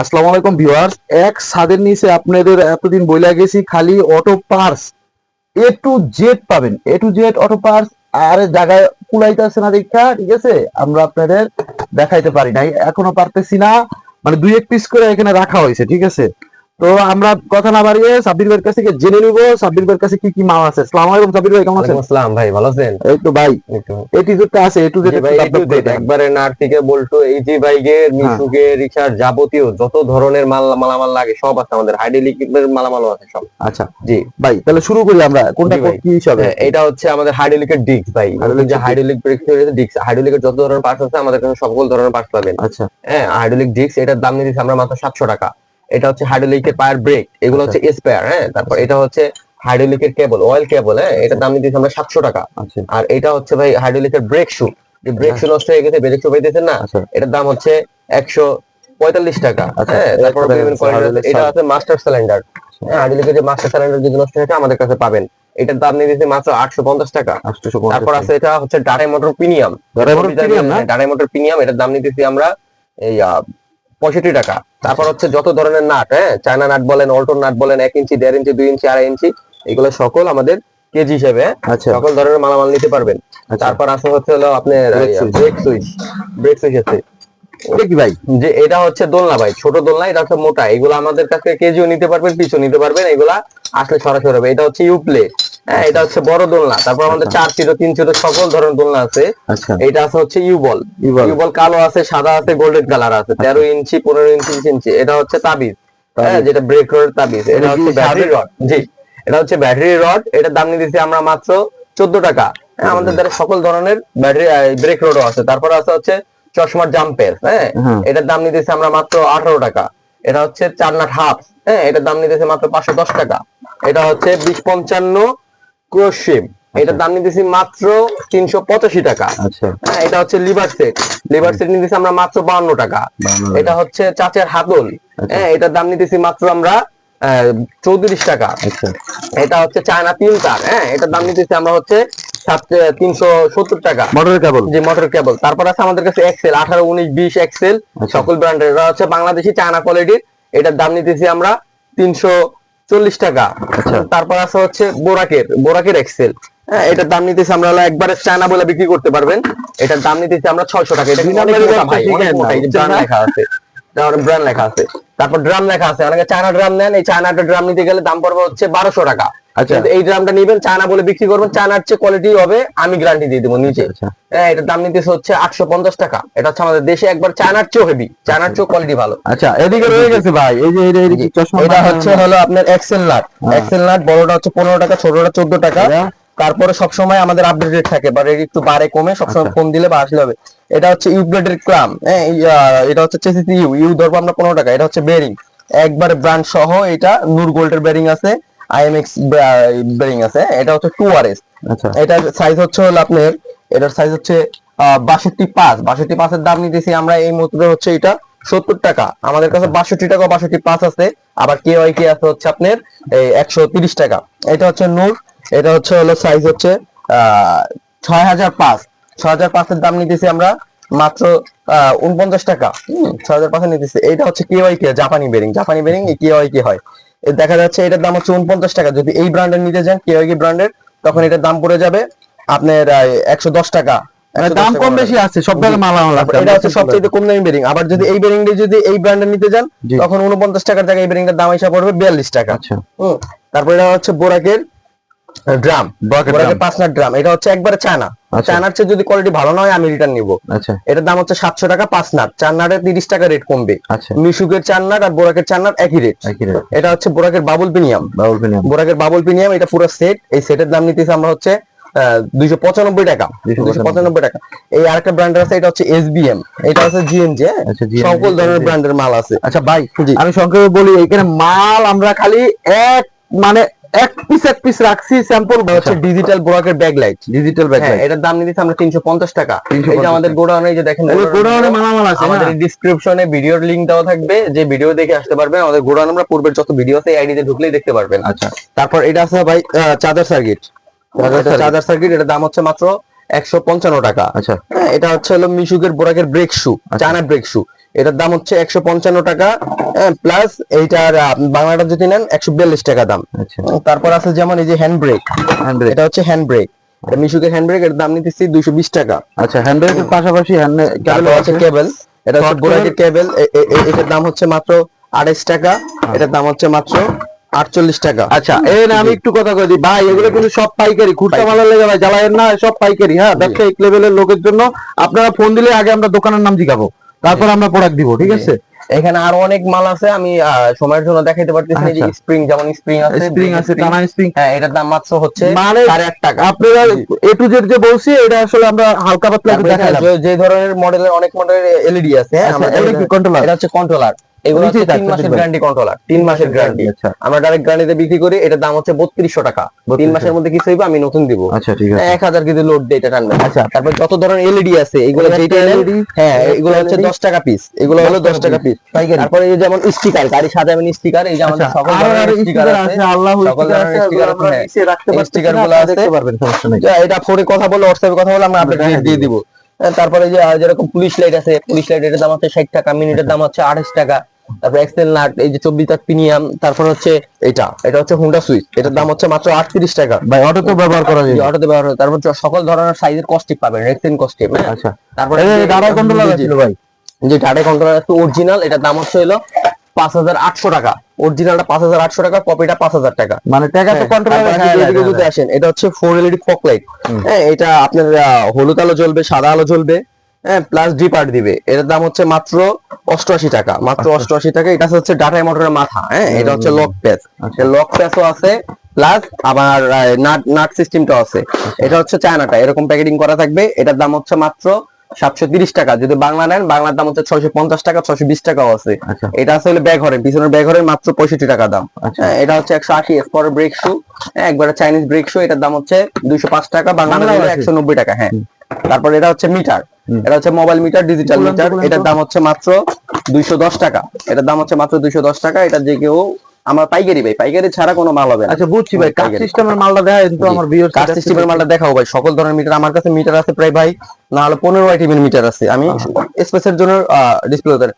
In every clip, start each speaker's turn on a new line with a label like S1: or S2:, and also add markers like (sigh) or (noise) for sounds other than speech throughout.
S1: আসসালামু আলাইকুম ভিউয়ার্স। এক ছাদের নিচে আপনাদের এতদিন বইলা গেছি, খালি auto parts A to Z পাবেন। A to Z auto parts আর জায়গায় কুলাইতেছে না দেখা, ঠিক আছে? আমরা আপনাদের দেখাইতে পারি নাই, এখনও পারতেছি না। মানে দুই এক পিস করে এখানে রাখা হয়েছে, ঠিক আছে? তো আমরা কথা না বাড়িয়ে সাব্বির ভাইয়ের কাছ থেকে জেনে নিব সাব্বির ভাইয়ের কাছে কি কি মাল আছে। আসসালামু আলাইকুম সাব্বির ভাই কেমন আছেন?
S2: আসসালাম ভাই ভালো আছেন?
S1: এই তো ভাই
S2: একটু
S1: এ টু আছে এ টু জেড
S2: জি ভাই একটু দেখ, একবারে নাট থেকে বল্টু এইজি বাইকের
S1: হ্যাঁ।
S2: মিশুকে রিক্সার যাবতীয় যত ধরনের মাল মালামাল লাগে সব আছে আমাদের। হাইড্রোলিকের মালামালও আছে সব।
S1: আচ্ছা।
S2: জি।
S1: ভাই তাহলে শুরু করি আমরা। কোনটা
S2: ভাই।
S1: কি হিসাবে?
S2: হ্যাঁ, এটা হচ্ছে আমাদের হাইড্রোলিকের ডিস্ক ভাই। যে। হাইড্রোলিক ব্রেক ডিস্ক হাইড্রোলিকের যত ধরনের পার্টস আছে আমাদের কাছে সকল ধরনের পার্টস পাবেন।
S1: আচ্ছা।
S2: হ্যাঁ হাইড্রোলিক ডিস্ক এটার দাম নিয়েছি আমরা মাত্র সাতশো টাকা। এটা হচ্ছে হাইড্রোলিকের পায়ার ব্রেক এগুলো হচ্ছে স্পেয়ার হ্যাঁ? তারপর এটা হচ্ছে হাইড্রোলিকের কেবল অয়েল কেবল হ্যাঁ? এটার দাম নিতেছি আমরা সাতশো টাকা।
S1: আচ্ছা।
S2: আর এটা হচ্ছে ভাই হাইড্রোলিকের ব্রেক শু যে ব্রেক শু নষ্ট হয়ে গেছে ব্রেক শু পাইতেছেন না
S1: আচ্ছা।
S2: এটার দাম হচ্ছে একশো পঁয়তাল্লিশ টাকা
S1: আচ্ছা,
S2: হ্যাঁ?
S1: এটা
S2: তারপর
S1: আছে?
S2: এটা মাস্টার সিলিন্ডার হ্যাঁ? হাইড্রোলিকের যে মাস্টার সিলিন্ডার যদি নষ্ট হয়েছে আমাদের কাছে পাবেন। এটার দাম নিয়ে দিচ্ছে মাত্র আটশো পঞ্চাশ টাকা। তারপর আছে এটা হচ্ছে ডাটাই মোটর প্রিমিয়াম ডাটাই মোটর প্রিমিয়াম এটার দাম নিতেছি আমরা এই পঁয়ষট্টি টাকা। তারপর হচ্ছে যত ধরনের নাট হ্যাঁ? চায়না নাট বলেন অল্টো নাট বলেন এক ইঞ্চি দেড় ইঞ্চি দুই ইঞ্চি আড়াই ইঞ্চি এগুলো সকল আমাদের কেজি হিসেবে?
S1: আচ্ছা।
S2: সকল ধরনের মালামাল নিতে পারবেন।
S1: আচ্ছা।
S2: তারপর আছে হচ্ছে হলো আপনার ব্রেক সুইচ ব্রেক সুইচ আছে
S1: কি ভাই?
S2: যে এটা হচ্ছে দোলনা ভাই ছোট দোলনা এটা হচ্ছে মোটা। এগুলো আমাদের কাছে কেজিও নিতে পারবেন পিছু নিতে পারবেন এগুলা আসলে সরাসরি হবে। এটা হচ্ছে ইউপ্লে হ্যাঁ এটা হচ্ছে বড় দোলনা। তারপর আমাদের চার সিটো তিন সিটো সকল ধরনের দোলনা আছে।
S1: আচ্ছা।
S2: এটা আছে হচ্ছে ইউবল। ইউবল। কালো আছে সাদা আছে গোল্ডেন কালার আছে তেরো ইঞ্চি পনেরো ইঞ্চি বিশ ইঞ্চি। এটা হচ্ছে তাবিজ। হ্যাঁ যেটা ব্রেক রড তাবিজ। এটা হচ্ছে ব্যাটারি রড? জি। এটা হচ্ছে ব্যাটারি রড। এটার দাম নিতেছি আমরা মাত্র চোদ্দ টাকা। হ্যাঁ, আমাদের দ্বারা সকল ধরনের ব্যাটারি ব্রেক রডও আছে। তারপর আছে হচ্ছে চশমার জাম্পের। হ্যাঁ
S1: হ্যাঁ।
S2: এটার দাম নিতেছি আমরা মাত্র আঠারো টাকা। এটা হচ্ছে চার নাট হাফ হ্যাঁ এটার দাম নিতেছে মাত্র পাঁচশো দশ টাকা। এটা হচ্ছে বিশ পঞ্চান্ন ক্রোশিপ এটার দাম নিতেছি মাত্র তিনশো পঁচাশি টাকা।
S1: আচ্ছা।
S2: হ্যাঁ, এটা হচ্ছে লিভার সেট লিভার সেট নিতেছি আমরা মাত্র বাউন্ন টাকা। এটা হচ্ছে চাচের হাতল।
S1: আচ্ছা।
S2: হ্যাঁ এটার দাম নিতেছি মাত্র আমরা চৌত্রিশ টাকা।
S1: আচ্ছা।
S2: এটা হচ্ছে চায়না তিন তার। হ্যাঁ এটার দাম নিতেছি আমরা হচ্ছে তিনশো সত্তর টাকা।
S1: মোটরের কেবল
S2: যে মোটর কেবল তারপর আছে আমাদের কাছে এক্সেল আঠারো উনিশ বিশ এক্সেল
S1: আচ্ছা।
S2: সকল ব্র্যান্ডের এটা হচ্ছে বাংলাদেশি চায়না কোয়ালিটির এটার দাম নিতেছি আমরা তিনশো চল্লিশ টাকা।
S1: আচ্ছা।
S2: তারপর আছে হচ্ছে বোরাকের বোরাকের এক্সেল হ্যাঁ এটার দাম নিতেছি আমরা একবারে চায়না বলে বিক্রি করতে পারবেন। এটার দাম নিতেছি আমরা ছয়শো টাকা। এটা
S1: না?
S2: লেখা আছে। ব্র্যান্ড লেখা আছে। তারপর ড্রাম লেখা আছে। অনেকে চায়না ড্রাম নেন এই চায়নাটা ড্রাম নিতে গেলে দাম পড়বে হচ্ছে বারোশো টাকা।
S1: আচ্ছা।
S2: এই ড্রামটা নিবেন চায়না বলে বিক্রি করবেন চায়নার চেয়ে কোয়ালিটি হবে আমি গ্যারান্টি দিয়ে দেবো নিচে।
S1: আচ্ছা
S2: হ্যাঁ এটার দাম নিতেছে হচ্ছে আটশো পঞ্চাশ টাকা। এটা হচ্ছে আমাদের দেশে একবার চায়নার চেয়েও হেভি চায়নার চেয়েও কোয়ালিটি ভালো।
S1: আচ্ছা এদিকে রয়ে গেছে ভাই এই যে এটা
S2: হচ্ছে হলো। আপনার এক্সেল নাট। এক্সেল নাট বড়টা হচ্ছে পনেরো টাকা ছোটটা চোদ্দ টাকা। তারপরে সবসময় আমাদের আপডেট রেট থাকে বা রেট একটু বাড়ে কমে সবসময়
S1: আচ্ছা।
S2: ফোন দিলে বা আসলে হবে। এটা হচ্ছে ইউপ্লেটের ক্লাম হ্যাঁ এটা হচ্ছে চেসিসি ইউ ইউ ধরবো আমরা পনেরো টাকা এটা হচ্ছে বেরিং একবার ব্র্যান্ড সহ এটা নূর গোল্ডের বেরিং আছে। আইএমএক্স বেরিং আছে এটা হচ্ছে টু আর এস
S1: আচ্ছা।
S2: এটার সাইজ হচ্ছে হলো আপনার এটার সাইজ হচ্ছে বাষট্টি পাঁচ। বাষট্টি পাঁচের দাম নিতেছি আমরা এই মুহূর্তে হচ্ছে এটা সত্তর টাকা। আমাদের কাছে বাষট্টি টাকা বাষট্টি পাঁচ আছে আবার কে ওয়াই কে আছে হচ্ছে আপনার এই একশো তিরিশ টাকা। এটা হচ্ছে নূর এটা হচ্ছে হলো সাইজ হচ্ছে আহ ছয় হাজার পাঁচ। ছয় হাজার পাঁচের দাম নিতেছি আমরা মাত্র আহ উনপঞ্চাশ টাকা। ছয় হাজার পাঁচে নিতেছি। এটা হচ্ছে কে ওয়াই কে জাপানি বেরিং জাপানি বেরিং কে ওয়াই কে হয়। দেখা যাচ্ছে এটার দাম হচ্ছে উনপঞ্চাশ টাকা। যদি এই ব্র্যান্ডের নিতে যান কেওয়াগি ব্র্যান্ডের তখন এটার দাম পড়ে যাবে আপনার একশো দশ টাকা।
S1: মানে
S2: 110
S1: দাম কম বেশি। আছে সব ধরনের মালা মালা
S2: এটা হচ্ছে সবচেয়ে কম দামি বেরিং। আবার যদি এই বেরিংটা যদি এই ব্র্যান্ডের নিতে যান তখন উনপঞ্চাশ টাকার জায়গায় এই বেরিংটার দাম হিসাব পড়বে বিয়াল্লিশ টাকা।
S1: আচ্ছা।
S2: তারপরে এটা হচ্ছে বোরাকের ড্রাম
S1: Borac-এর
S2: পাঁচ নাট ড্রাম এটা হচ্ছে একবারে চায়না।
S1: আচ্ছা।
S2: চায়নার চেয়ে যদি কোয়ালিটি ভালো না হয় আমি রিটার্ন নিবো।
S1: আচ্ছা।
S2: এটার দাম হচ্ছে সাতশো টাকা পাঁচ নাট। চার নাটের তিরিশ টাকা রেট কমবে।
S1: আচ্ছা।
S2: মিশুকের চার নাট আর বোরাকের চার নাট একই রেট এটা হচ্ছে বোরাকের বাবুল প্রিমিয়াম
S1: বাউল প্রিমিয়াম
S2: বোরাকের বাবুল প্রিমিয়াম এটা পুরো সেট এই সেটের দাম নিতেছি আমরা হচ্ছে দুইশো পঁচানব্বই টাকা।
S1: 295
S2: দুইশো পঁচানব্বই। টাকা। এই আরেকটা ব্র্যান্ড আছে এটা হচ্ছে এসবিএম এটা হচ্ছে জিএনজি
S1: আচ্ছা,
S2: সকল ধরনের ব্র্যান্ডের মাল আছে।
S1: আচ্ছা ভাই আমি সংক্ষেপে বলি এখানে মাল আমরা খালি এক মানে এক পিস এক পিস রাখছি স্যাম্পল
S2: হচ্ছে ডিজিটাল বোরাকের ব্যাক লাইট
S1: ডিজিটাল ব্যাগ
S2: হ্যাঁ এটার দাম নিতেছি আমরা তিনশো পঞ্চাশ টাকা।
S1: 350
S2: এই যে আমাদের গোডাউনে যে দেখেন
S1: গোডাউনে মালামাল আছে
S2: আমাদের? ডিসক্রিপশনে ভিডিওর লিংক দেওয়া থাকবে যে ভিডিও দেখে আসতে পারবেন। আমাদের গোডাউন আমরা পূর্বের যত ভিডিও আছে এই আইডিতে ঢুকলেই দেখতে পারবেন।
S1: আচ্ছা।
S2: তারপর এটা আছে ভাই চার্জার সার্কিট। চার্জার সার্কিট এটার দাম হচ্ছে মাত্র একশো পঞ্চান্ন টাকা।
S1: আচ্ছা।
S2: হ্যাঁ, এটা হচ্ছে হলো মিশুকের বোরাকের brake shoe China brake shoe এটার দাম হচ্ছে একশো পঞ্চান্ন টাকা প্লাস এইটার বাংলাটা যদি নেন একশো বিয়াল্লিশ টাকা দাম।
S1: আচ্ছা।
S2: তারপর আছে যেমন এই যে হ্যান্ড ব্রেক এটা হচ্ছে হ্যান্ড ব্রেক মিশুকের হ্যান্ড ব্রেক এর দাম নিতেছি দুইশো বিশ টাকা।
S1: আচ্ছা হ্যান্ড ব্রেকের পাশাপাশি
S2: আছে কেবল এটা হচ্ছে কেবল এটার দাম হচ্ছে মাত্র আড়াইশ টাকা। এটার দাম হচ্ছে মাত্র আটচল্লিশ টাকা।
S1: আচ্ছা এই না আমি একটু কথা কই দিই। ভাই এগুলো কিন্তু সব পাইকারি। খুচরা মালের লেগে ভাই জ্বালায়েন না সব পাইকারি হ্যাঁ? ব্যবসায়িক লেভেলের লোকের জন্য আপনারা ফোন দিলে আগে আমরা দোকানের নাম জিগাবো। তারপর আমরা প্রোডাক্ট দিব ঠিক আছে?
S2: এখানে আরও অনেক মাল আছে আমি সময়ের জন্য দেখাইতে পারতেছি যে
S1: আচ্ছা।
S2: স্প্রিং যেমন স্প্রিং আছে
S1: স্প্রিং আছে টানা স্প্রিং
S2: হ্যাঁ এটার দাম মাত্র হচ্ছে
S1: মানে
S2: সাড়ে আট টাকা।
S1: আপনারা এ টু জেড যে বলছি এটা আসলে আমরা হালকা পাতলা দেখাইলাম।
S2: যে- ধরনের মডেলের অনেক মডেলের এলইডি আছে হ্যাঁ,
S1: আচ্ছা,
S2: আমরা
S1: এগুলো কি কন্ট্রোলার
S2: এটা হচ্ছে কন্ট্রোলার এগুলো হচ্ছে তিন মাসের গ্যারান্টি কন্ট্রোলার তিন মাসের গ্যারান্টি
S1: আচ্ছা।
S2: আমরা ডাইরেক্ট গ্যারান্টিতে বিক্রি করি এটার দাম হচ্ছে বত্রিশশো টাকা। তিন মাসের মধ্যে কিছু হইবে আমি নতুন দিব।
S1: আচ্ছা ঠিক আছে।
S2: এক হাজার কিন্তু লোড দিয়ে এটা টানবে
S1: আচ্ছা।
S2: তারপর যত ধরনের এলইডি আছে এগুলো যেটা নেন, হ্যাঁ এগুলো হচ্ছে দশ টাকা পিস এগুলো হলো দশ টাকা পিস। তারপরে এই যেমন স্টিকার গাড়ি সাজাবেন স্টিকার এই যে আমাদের সকল
S1: আরও
S2: স্টিকার আছে।
S1: আল্লাহ
S2: সকল ধরনেরগুলো।
S1: দেখতে পারবেন সমস্যা নেই।
S2: এটা ফোনে কথা বলে হোয়াটসঅ্যাপে কথা বলে আমরা আপনাকে দিয়ে দিব। হ্যাঁ, তারপরে যে যেরকম পুলিশ লাইট আছে পুলিশ লাইটের দাম হচ্ছে ষাট টাকা মিনিটের দাম হচ্ছে আঠাশ টাকা। তারপর এক্সেল নাট এই যে চব্বিশ তার প্রিমিয়াম তারপর হচ্ছে এটা এটা হচ্ছে হুন্ডা সুইচ এটার দাম হচ্ছে মাত্র আটত্রিশ টাকা।
S1: ভাই অটো তো ব্যবহার করা যায়।
S2: অটোতে ব্যবহার হয় তারপর সকল ধরনের সাইজের কস্টিপ পাবেন রেক্সিন কস্টিপ
S1: আচ্ছা।
S2: তারপরে
S1: দাঁড়া কন্ট্রোলার ছিল ভাই।
S2: যে টাটা কন্ট্রোলার আছে অরিজিনাল এটার দাম হচ্ছে হলো পাঁচ হাজার আটশো টাকা। অরিজিনালটা পাঁচ হাজার আটশো টাকা কপিটা পাঁচ হাজার টাকা।
S1: মানে টাকা তো
S2: হ্যাঁ,
S1: কন্ট্রোলার
S2: আসেন এটা হচ্ছে ফোর এলইডি ফক লাইট হ্যাঁ এটা আপনার হলুদ আলো জ্বলবে সাদা আলো জ্বলবে। হ্যাঁ প্লাস পার্ট দিবে এটার দাম হচ্ছে মাত্র অষ্টআশি টাকা। মাত্র অষ্টআশি টাকা। এটা হচ্ছে ডাটা মোটরের মাথা হ্যাঁ? এটা হচ্ছে লক প্যাচ
S1: আচ্ছা।
S2: লক প্যাচও আছে প্লাস আবার নাট নাট সিস্টেমটাও আছে। এটা হচ্ছে চায়নাটা এরকম প্যাকেটিং করা থাকবে। এটার দাম হচ্ছে মাত্র সাতশো তিরিশ টাকা। যদি বাংলা নেন বাংলার দাম হচ্ছে ছয়শো পঞ্চাশ টাকা ছয়শো বিশ টাকাও আছে।
S1: আচ্ছা।
S2: এটা আসলে ব্যাগ হরেন পিছনের ব্যাগ হরেন মাত্র পঁয়ষট্টি টাকা দাম।
S1: আচ্ছা।
S2: হ্যাঁ, এটা হচ্ছে একশো আশি স্পর ব্রেক শু একবারে চাইনিজ ব্রেক শু এটার দাম হচ্ছে দুইশো পাঁচ টাকা। বাংলা একশো নব্বই টাকা হ্যাঁ। তারপর এটা হচ্ছে মিটার। এটা হচ্ছে মোবাইল মিটার ডিজিটাল মিটার। এটার দাম হচ্ছে মাত্র দুইশো দশ টাকা। এটার দাম হচ্ছে মাত্র দুইশো দশ টাকা। এটা যে কেউ আমার পাইকারি ভাই পাইকারি ছাড়া কোনো মাল হবে
S1: আচ্ছা বুঝছি ভাই। কাজ সিস্টেমের মালটা দেখায় কিন্তু আমার ভিউয়ার্স
S2: কাস্ট সিস্টেমের মালটা দেখাও ভাই। সকল ধরনের মিটার আমার কাছে মিটার আছে প্রায় ভাই না হলে পনেরো আইটিমের মিটার আছে। আমি স্পেসের জন্য ডিসপ্লে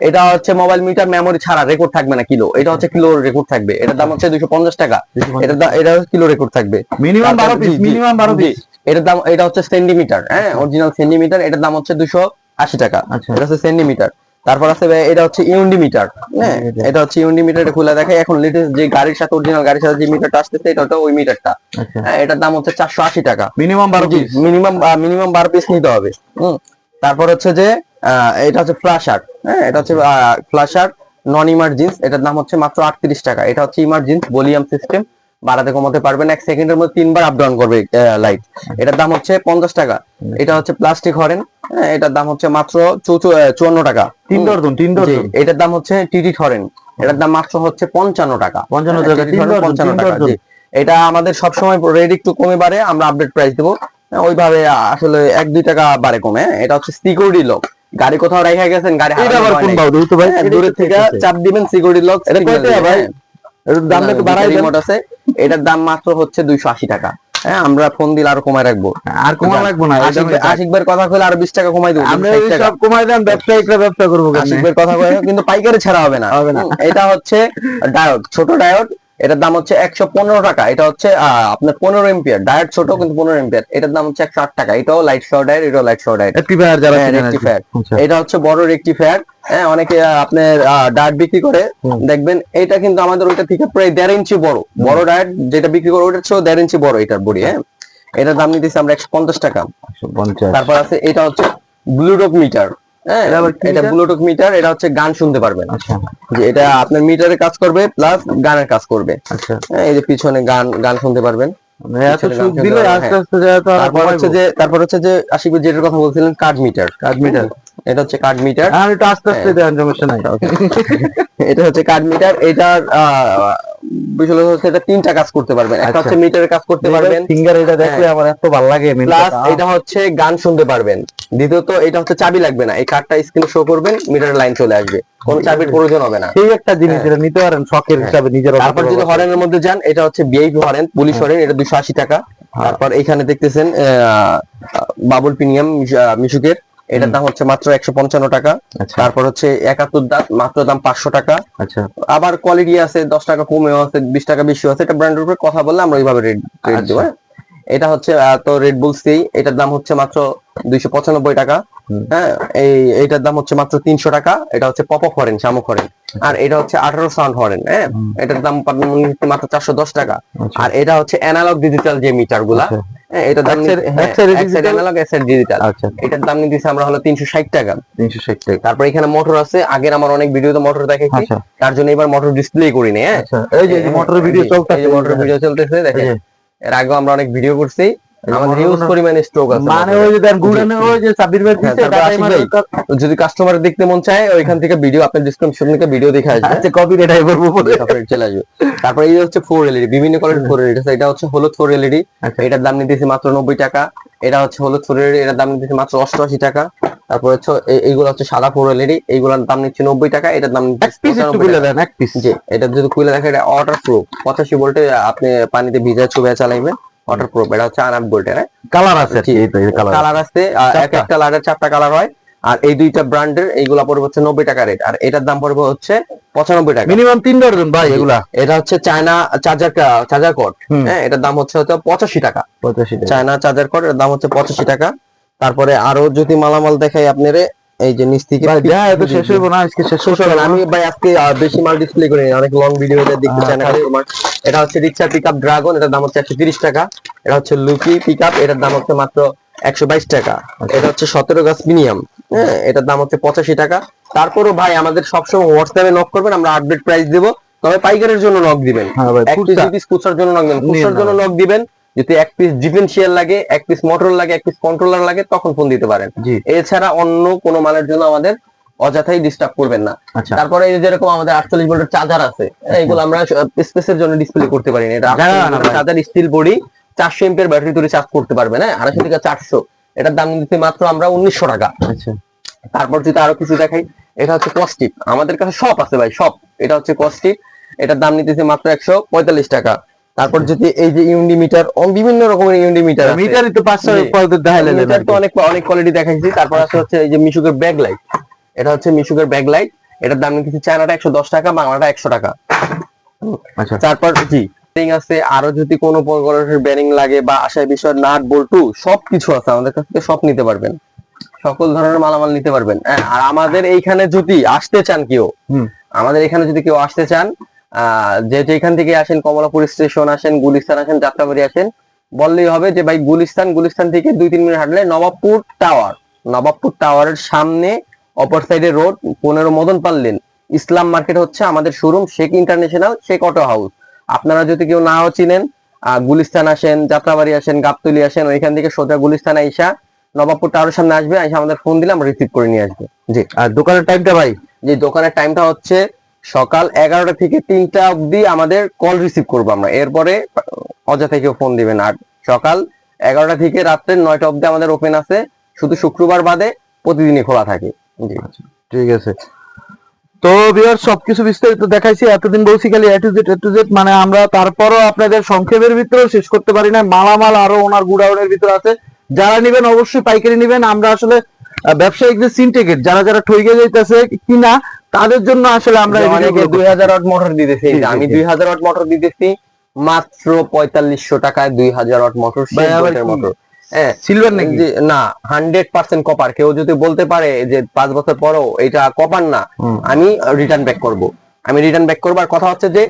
S2: এটা হচ্ছে মোবাইল মিটার মেমোরি ছাড়া রেকর্ড থাকবে না কিলো। এটা হচ্ছে কিলো রেকর্ড থাকবে। এটার দাম হচ্ছে দুইশো পঞ্চাশ টাকা।
S1: 250
S2: এটা এটা কিলো রেকর্ড থাকবে।
S1: মিনিমাম বারো
S2: তারপর-
S1: পিস
S2: জি, জি,
S1: মিনিমাম বারো
S2: জি।
S1: পিস
S2: এটার দাম এটা হচ্ছে সেন্টিমিটার হ্যাঁ? অরিজিনাল সেন্টিমিটার এটার দাম হচ্ছে দুশো আশি টাকা।
S1: আচ্ছা।
S2: এটা হচ্ছে সেন্টিমিটার। তারপর আছে এটা হচ্ছে ইউন্ডি মিটার হ্যাঁ
S1: এটা।
S2: হচ্ছে ইউন্ডি মিটার এটা খুলে দেখে এখন লেটেস্ট যে গাড়ির সাথে অরিজিনাল গাড়ির সাথে যে মিটারটা আসতেছে এটা হচ্ছে ওই মিটারটা
S1: আচ্ছা।
S2: হ্যাঁ এটার দাম হচ্ছে চারশো আশি টাকা।
S1: মিনিমাম বারো পিস
S2: মিনিমাম মিনিমাম বারো পিস নিতে হবে হুম? তারপর হচ্ছে যে এটা হচ্ছে ফ্ল্যাশার হ্যাঁ? এটা হচ্ছে ফ্ল্যাশ ফ্ল্যাশার নন ইমার্জেন্স এটার দাম হচ্ছে মাত্র আটত্রিশ টাকা। এটা হচ্ছে ইমার্জেন্স ভলিউম সিস্টেম বাড়াতে কমাতে পারবেন। এক সেকেন্ডের মধ্যে তিনবার আপ ডাউন করবে লাইট এটার দাম হচ্ছে পঞ্চাশ টাকা। এটা হচ্ছে প্লাস্টিক হরেন। হ্যাঁ, এটার দাম হচ্ছে মাত্র চুয়ান্ন টাকা।
S1: তিন দর্জন তিন
S2: জি,
S1: দর্জন।
S2: এটার দাম হচ্ছে টিটি হরেন। এটার দাম মাত্র হচ্ছে পঞ্চান্ন টাকা।
S1: 55
S2: হ্যাঁ,
S1: টাকা,
S2: 55
S1: তিন
S2: টাকা এটা আমাদের সবসময় রেট একটু কমে বাড়ে আমরা আপডেট প্রাইস দেবো। হ্যাঁ, ওইভাবে আসলে এক দুই টাকা বাড়ে কমে। হ্যাঁ। এটা হচ্ছে সিকিউরিটি লক গাড়ি কোথাও রেখে গেছেন গাড়ি হয় হ্যাঁ, দূরের থেকে চাপ দিবেন সিকিউরিটি লক
S1: এটা ভাই? এটার দাম একটু বাড়াই
S2: রিমোট আছে এটার দাম মাত্র হচ্ছে দুইশো আশি টাকা। হ্যাঁ আমরা ফোন দিলে আরও কমায় রাখব।
S1: আর কমা রাখব না
S2: আশিকবার কথা কইলে আরও বিশ টাকা কমাই দেবো
S1: আমরা
S2: 60
S1: এই
S2: টাকা।
S1: সব কমাই দেন ব্যবসায়িকরা ব্যবসা করব
S2: আশিকবার কথা কয়ে কিন্তু পাইকারি ছাড়া হবে না।
S1: হবে না।
S2: এটা হচ্ছে ডায়োড ছোট ডায়োড এটার দাম হচ্ছে একশো পনেরো টাকা। এটা হচ্ছে আপনার পনেরো এম্পিয়ার ডায়োড ছোট কিন্তু পনেরো এম্পিয়ার। এটার দাম হচ্ছে একশো আট টাকা। এটাও লাইট শো ডায়োড এটাও লাইট শো ডায়োড
S1: রেক্টিফায়ার।
S2: এটা হচ্ছে বড় রেক্টিফায়ার হ্যাঁ অনেকে আপনার ডায়েট বিক্রি করে। দেখবেন এটা কিন্তু আমাদের ওইটা থেকে প্রায় দেড় ইঞ্চি বড়। বড় ডায়েট যেটা বিক্রি করে ওইটার চেয়েও দেড় ইঞ্চি বড় এটার বডি হ্যাঁ। এটার দাম নিতেছি আমরা একশো পঞ্চাশ টাকা। তারপর আছে এটা হচ্ছে ব্লুটুথ মিটার হ্যাঁ
S1: এটা
S2: এটা? ব্লুটুথ মিটার এটা হচ্ছে গান শুনতে পারবেন।
S1: আচ্ছা।
S2: যে এটা আপনার মিটারে কাজ করবে প্লাস গানের কাজ করবে।
S1: আচ্ছা।
S2: হ্যাঁ, এই যে পিছনে গান গান শুনতে পারবেন।
S1: মানে যায়
S2: তারপর হচ্ছে যে তারপর হচ্ছে যে আশিক যেটার কথা বলছিলেন কার্ড মিটার
S1: কার্ড মিটার
S2: এটা হচ্ছে কার্ড মিটার
S1: আর একটু আস্তে আস্তে
S2: হ্যাঁ।
S1: দেন সমস্যা নাই। (laughs)
S2: এটা হচ্ছে কার্ড মিটার এটার আহ, বিষয় হচ্ছে এটা তিনটা কাজ করতে পারবেন। একটা
S1: আচ্ছা।
S2: হচ্ছে মিটারের কাজ করতে পারবেন।
S1: ফিঙ্গার এটা দেখলে আমার এত ভালো লাগে
S2: প্লাস এটা হচ্ছে গান শুনতে পারবেন। দ্বিতীয়ত এটা হচ্ছে চাবি লাগবে না। এই কার্ডটা স্ক্রিনে শো করবেন মিটারের লাইন চলে আসবে। কোনো চাবির প্রয়োজন হবে না।
S1: সেই একটা জিনিস যেটা নিতে পারেন শখের হিসাবে নিজের
S2: হ্যাঁ। তারপর যদি হরেনের মধ্যে যান এটা হচ্ছে বিআইপি হরেন পুলিশ হরেন এটা দুশো আশি টাকা।
S1: হ্যাঁ।
S2: তারপর এখানে দেখতেছেন আহ, বাবুল প্রিমিয়াম মিশুকের। এটার দাম হচ্ছে মাত্র একশো পঞ্চান্ন টাকা।
S1: আচ্ছা।
S2: তারপর হচ্ছে একাত্তর দাঁত মাত্র দাম পাঁচশো টাকা।
S1: আচ্ছা।
S2: আবার কোয়ালিটি আছে দশ টাকা কমেও আছে বিশ টাকা বেশিও আছে এটা ব্র্যান্ডের উপরে কথা বললে আমরা ওইভাবে রেট রেট
S1: আচ্ছা।
S2: দেবো হ্যাঁ? এটা হচ্ছে তো রেড বুল সি এটার দাম হচ্ছে মাত্র দুইশো পঁচানব্বই টাকা হ্যাঁ? এই এটার দাম হচ্ছে মাত্র তিনশো টাকা এটা হচ্ছে পপ হরেন শামুক হরেন আর এটা হচ্ছে আঠারো সাউন্ড হরেন হ্যাঁ? এটার দাম পাবেন মাত্র চারশো দশ টাকা।
S1: আচ্ছা।
S2: আর এটা হচ্ছে অ্যানালগ ডিজিটাল যে মিটারগুলা দাম? অ্যানালগ ডিজিটাল
S1: আচ্ছা।
S2: এটার দাম নিতেছে আমরা হলো টাকা।
S1: তিনশো ষাট টাকা।
S2: তারপর এখানে মোটর আছে। আগের আমার অনেক ভিডিওতে মোটর দেখাইছি
S1: আচ্ছা।
S2: তার জন্য এবার মোটর ডিসপ্লে করি না হ্যাঁ?
S1: এই যে মোটরের ভিডিও চলতেছে
S2: মোটরের ভিডিও চলতেছে দেখেন।
S1: এই
S2: এর আগে আমরা অনেক ভিডিও করছি।
S1: মানে
S2: হ্যাঁ,
S1: দিছে
S2: তারপর
S1: ঢাকায়
S2: আশিক ভাই। যদি কাস্টমার দেখতে মন চায় ওইখান থেকে ভিডিও আপনার ডিসক্রিপশন থেকে ভিডিও দেখে আসবে
S1: আচ্ছা কপি রেট আইবার
S2: চলে আসবে তারপর এই হচ্ছে ফোর এলইডি বিভিন্ন কোয়ালিটির ফোর এলইডি এটা হচ্ছে হলুদ ফোর এলইডি
S1: আচ্ছা।
S2: এটার দাম নিতেছি মাত্র নব্বই টাকা এটা হচ্ছে হলুদ ফোর এলইডি এটার দাম নিতেছি মাত্র অষ্টআশি টাকা তারপর হচ্ছে এইগুলো হচ্ছে সাদা ফোর এলইডি এইগুলোর দাম নিচ্ছে নব্বই টাকা এটার দাম
S1: এক
S2: নিচ্ছে
S1: পিস একটু
S2: 95
S1: গুলে
S2: টাকা।
S1: দেন এক পিস
S2: জি এটা যদি খুলে দেখে এটা ওয়াটার প্রুফ পঁচাশি ভোল্টে আপনি পানিতে ভিজা চুবে চালাইবেন ওয়াটার প্রুফ এটা হচ্ছে আনাট ভোল্টের
S1: কালার আছে
S2: জি।
S1: এই তো এই কালার
S2: কালার আছে। এক। একটা লাইটের চারটা কালার হয়। আর এই দুইটা ব্র্যান্ডের এইগুলা পড়বে হচ্ছে নব্বই টাকা রেট আর এটার দাম পড়বে হচ্ছে পঁচানব্বই টাকা।
S1: মিনিমাম তিন ডজন ভাই এগুলা।
S2: এটা হচ্ছে চায়না চার্জার চার্জার কর্ড হ্যাঁ? এটার দাম হচ্ছে হচ্ছে পঁচাশি টাকা।
S1: পঁচাশি
S2: চায়না চার্জার কর্ড এর দাম হচ্ছে পঁচাশি টাকা। তারপরে আরও যদি মালামাল দেখাই আপনারে এই যে নিচ থেকে
S1: ভাই যা এত শেষ হইব না আজকে শেষ
S2: হবে না। আমি ভাই আজকে বেশি মাল ডিসপ্লে করি অনেক লং ভিডিও এটা দেখতে না
S1: হ্যাঁ,
S2: কাস্টমার। এটা হচ্ছে রিক্সা পিকআপ ড্রাগন এটার দাম হচ্ছে একশো তিরিশ টাকা। এটা হচ্ছে লুকি পিকআপ এটার দাম হচ্ছে মাত্র একশো বাইশ টাকা। এটা হচ্ছে সতেরো গাছ প্রিমিয়াম হ্যাঁ এটার দাম হচ্ছে পঁচাশি টাকা। তারপরও ভাই আমাদের সবসময় হোয়াটসঅ্যাপে নক করবেন আমরা আপডেট প্রাইস দেবো। তবে পাইকারের জন্য নক দিবেন।
S1: হ্যাঁ ভাই
S2: জন্য নক দিবেন। জন্য নক দিবেন। যদি এক পিস ডিফেন্সিয়াল লাগে এক পিস মোটর লাগে এক পিস কন্ট্রোলার লাগে তখন ফোন দিতে পারেন। এছাড়া অন্য কোনো মালের জন্য আমাদের অযথাই ডিস্টার্ব করবেন না।
S1: আচ্ছা।
S2: তারপরে এই যেরকম আমাদের আটচল্লিশ ভোল্টের চার্জার আছে এইগুলো আমরা স্পেসের জন্য ডিসপ্লে করতে পারি না। এটা। চার্জার স্টিল বডি চারশো এমপের ব্যাটারি তুলে চার্জ করতে পারবে না আড়াইশো থেকে চারশো। এটার দাম দিতে মাত্র আমরা উনিশশো টাকা।
S1: আচ্ছা।
S2: তারপর যদি আরও কিছু দেখাই এটা হচ্ছে কস্টিপ আমাদের কাছে সব আছে ভাই সব এটা হচ্ছে কস্টিপ এটার দাম নিতেছে মাত্র একশো পঁয়তাল্লিশ টাকা। তারপর যদি এই যে ইউন্ডি মিটার বিভিন্ন রকমের ইউন্ডি মিটার
S1: মিটারই তো পাঁচশো
S2: মিটার তো অনেক অনেক কোয়ালিটি দেখাইছি। তারপর আছে হচ্ছে এই যে মিশুকের ব্যাগ লাইট এটা হচ্ছে মিশুকের ব্যাগ লাইট এটার দাম নিতেছি চায়নাটা একশো দশ টাকা বাংলাটা একশো টাকা।
S1: আচ্ছা।
S2: তারপর জি আছে। আরও যদি কোনো প্রকারের বেরিং লাগে বা আশায় বিষয় নাট বল্টু সবকিছু আছে। আমাদের কাছ থেকে সব নিতে পারবেন। সকল ধরনের মালামাল নিতে পারবেন। হ্যাঁ, আর আমাদের এইখানে যদি আসতে চান কেউ আমাদের এখানে যদি কেউ আসতে চান যে যেখান থেকে আসেন কমলাপুর স্টেশন আসেন গুলিস্তান আসেন যাত্রাবাড়ি আসেন বললেই হবে যে ভাই গুলিস্তান গুলিস্তান থেকে দুই তিন মিনিট হাঁটলে নবাবপুর টাওয়ার নবাবপুর টাওয়ারের সামনে অপর সাইডে রোড পনেরো মদন পারলেন ইসলাম মার্কেট হচ্ছে আমাদের showroom Sheikh international Sheikh auto house. আপনারা যদি কেউ নাও চিনেন আহ, গুলিস্তান আসেন যাত্রাবাড়ি আসেন গাবতলি আসেন ওইখান থেকে সোজা গুলিস্তান আইসা নবাবপুর টাওয়ারের সামনে আসবে আইসা আমাদের ফোন দিলে আমরা রিসিভ করে নিয়ে আসব। জি।
S1: আর দোকানের টাইমটা ভাই?
S2: যে দোকানের টাইমটা হচ্ছে সকাল এগারোটা থেকে তিনটা অবধি আমাদের কল রিসিভ করব আমরা। এরপরে অজা কেউ ফোন দিবেন। আর সকাল এগারোটা থেকে রাত্রে নয়টা অবধি আমাদের ওপেন আছে। শুধু শুক্রবার বাদে প্রতিদিনই খোলা থাকে।
S1: ঠিক আছে। তো বিয়ার সবকিছু বিস্তারিত দেখাইছি। এতদিন বলছি খালি to Z A to Z মানে আমরা তারপরও আপনাদের সংক্ষেপের ভিতরেও শেষ করতে পারি না। মালামাল আরও ওনার গুডাউনের ভিতরে আছে। যারা নিবেন, অবশ্যই পাইকারি নিবেন। আমরা আসলে ব্যবসায়িক যে সিনটেকেট যারা যারা ঠইকে যাইতেছে কিনা তাদের জন্য আসলে আমরা
S2: অনেকে দুই হাজার ওয়াট মোটর দিতেছে আমি দুই হাজার ওয়াট মোটর দিতেছি মাত্র পঁয়তাল্লিশশো টাকায় দুই হাজার ওয়াট মোটর
S1: সিলভার নাকি?
S2: না হান্ড্রেড পার্সেন্ট কপার কেউ যদি বলতে পারে যে পাঁচ বছর পরও এটা কপার না আমি রিটার্ন ব্যাক করব। আমি রিটার্ন ব্যাক করব আর কথা হচ্ছে যে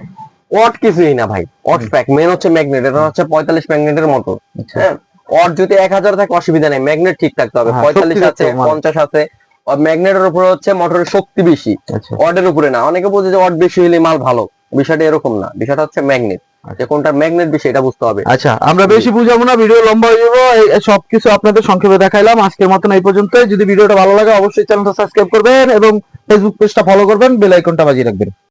S2: অট কিছুই না ভাই অট প্যাক মেন হচ্ছে ম্যাগনেট এটা হচ্ছে পঁয়তাল্লিশ ম্যাগনেটের মতো।
S1: আচ্ছা।
S2: হ্যাঁ অট যদি এক হাজার থাকে অসুবিধা নেই ম্যাগনেট ঠিক থাকতে হবে।
S1: হ্যাঁ,
S2: পঁয়তাল্লিশ আছে পঞ্চাশ আছে ম্যাগনেটের উপরে হচ্ছে মোটরের শক্তি বেশি।
S1: আচ্ছা।
S2: অডের উপরে না। অনেকে বোঝে যে অড বেশি হলে মাল ভালো। বিষয়টা এরকম না। বিষয়টা হচ্ছে ম্যাগনেট। যে কোনটা ম্যাগনেট বেশি এটা বুঝতে হবে।
S1: আচ্ছা আমরা বেশি বুঝাবো না ভিডিও লম্বা হয়ে যাব। সবকিছু আপনাদের সংক্ষেপে দেখাইলাম। আজকের মতন এই পর্যন্ত যদি ভিডিওটা ভালো লাগে অবশ্যই চ্যানেলটা সাবস্ক্রাইব করবেন এবং ফেসবুক পেজটা ফলো করবেন। বেল আইকনটা বাজিয়ে রাখবেন।